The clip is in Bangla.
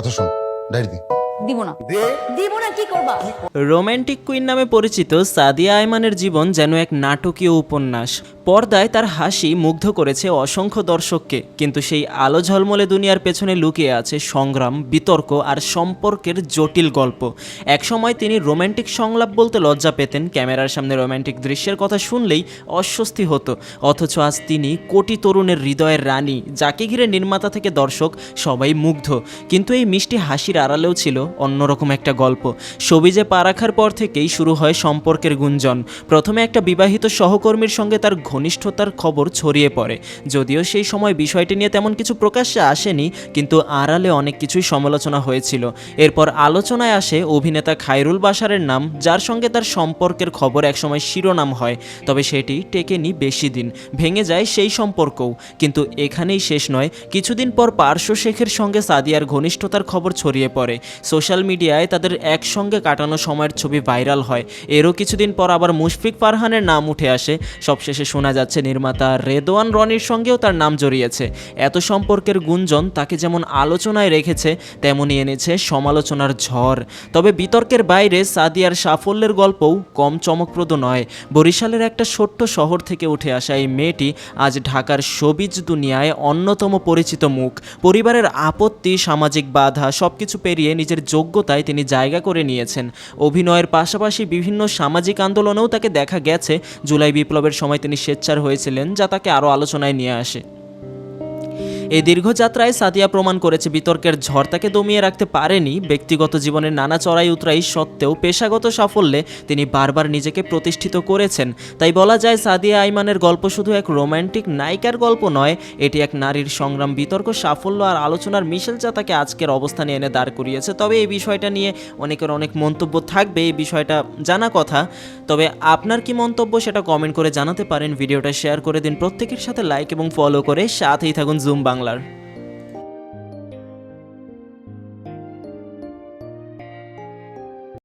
কথা শোন ডায়েরি দি। দিব না। দিব না কি করবা? রোম্যান্টিক কুইন নামে পরিচিত সাদিয়া আয়মানের জীবন যেন এক নাটকীয় উপন্যাস। পর্দায় তার হাসি মুগ্ধ করেছে অসংখ্য দর্শককে, কিন্তু সেই আলো ঝলমলে দুনিয়ার পেছনে লুকিয়ে আছে সংগ্রাম, বিতর্ক আর সম্পর্কের জটিল গল্প। একসময় তিনি রোম্যান্টিক সংলাপ বলতে লজ্জা পেতেন, ক্যামেরার সামনে রোম্যান্টিক দৃশ্যের কথা শুনলেই অস্বস্তি হতো। অথচ আজ তিনি কোটি তরুণের হৃদয়ের রানী, যাকে ঘিরে নির্মাতা থেকে দর্শক সবাই মুগ্ধ। কিন্তু এই মিষ্টি হাসির আড়ালেও ছিল অন্যরকম একটা গল্প। সবিজে পা রাখার পর থেকেই শুরু হয় সম্পর্কের গুঞ্জন। প্রথমে একটা বিবাহিত সহকর্মীর সঙ্গে তার ঘনিষ্ঠতার খবর ছড়িয়ে পড়ে। যদিও সেই সময় বিষয়টি নিয়ে তেমন কিছু প্রকাশ্যে আসেনি, কিন্তু আড়ালে অনেক কিছুই সমালোচনা হয়েছিল। এরপর আলোচনায় আসে অভিনেতা খায়রুল বাশারের নাম, যার সঙ্গে তার সম্পর্কের খবর একসময় শিরোনাম হয়। তবে সেটি টেকেনি বেশি দিন, ভেঙে যায় সেই সম্পর্কও। কিন্তু এখানেই শেষ নয়, কিছুদিন পর পার্শ্ব শেখের সঙ্গে সাদিয়ার ঘনিষ্ঠতার খবর ছড়িয়ে পড়ে। সোশ্যাল মিডিয়ায় তাদের একসঙ্গে কাটানো সময়ের ছবি ভাইরাল হয়। এরও কিছুদিন পর আবার মুশফিক ফারহানের নাম উঠে আসে। সবশেষে শোনা যাচ্ছে, নির্মাতা রেদোয়ান রনির সঙ্গেও তার নাম জড়িয়েছে। এত সম্পর্কের গুঞ্জন তাকে যেমন আলোচনায় রেখেছে, তেমনই এনেছে সমালোচনার ঝড়। তবে বিতর্কের বাইরে সাদিয়ার সাফল্যের গল্পও কম চমকপ্রদ নয়। বরিশালের একটা ছোট্ট শহর থেকে উঠে আসা এই মেয়েটি আজ ঢাকার সবিজ দুনিয়ায় অন্যতম পরিচিত মুখ। পরিবারের আপত্তি, সামাজিক বাধা সবকিছু পেরিয়ে নিজের যোগ্যতায় তিনি জায়গা করে নিয়েছেন। অভিনয়ের পাশাপাশি বিভিন্ন সামাজিক আন্দোলনেও তাকে দেখা গেছে। জুলাই বিপ্লবের সময় তিনি স্বেচ্ছার হয়েছিলেন যা তাকে আরও আলোচনায় নিয়ে আসে। এই দীর্ঘ যাত্রায় সাদিয়া প্রমাণ করেছে বিতর্কের ঝড় তাকে দমিয়ে রাখতে পারেনি। ব্যক্তিগত জীবনের নানা চড়াই উতরাই সত্ত্বেও পেশাগত সাফল্যে তিনি বারবার নিজেকে প্রতিষ্ঠিত করেছেন। তাই বলা যায়, সাদিয়া আইমানের গল্প শুধু এক রোমান্টিক নায়িকার গল্প নয়, এটি এক নারীর সংগ্রাম, বিতর্ক, সাফল্য আর আলোচনার মিশেল যা তাকে আজকের অবস্থানে এনে দাঁড় করিয়েছে। তবে এই বিষয়টা নিয়ে অনেকের অনেক মন্তব্য থাকবে, এই বিষয়টা জানা কথা। তবে আপনার কি মন্তব্য সেটা কমেন্ট করে জানাতে পারেন। ভিডিওটা শেয়ার করে দিন। প্রত্যেকের সাথে লাইক এবং ফলো করে সাথেই থাকুন জুম বাংলার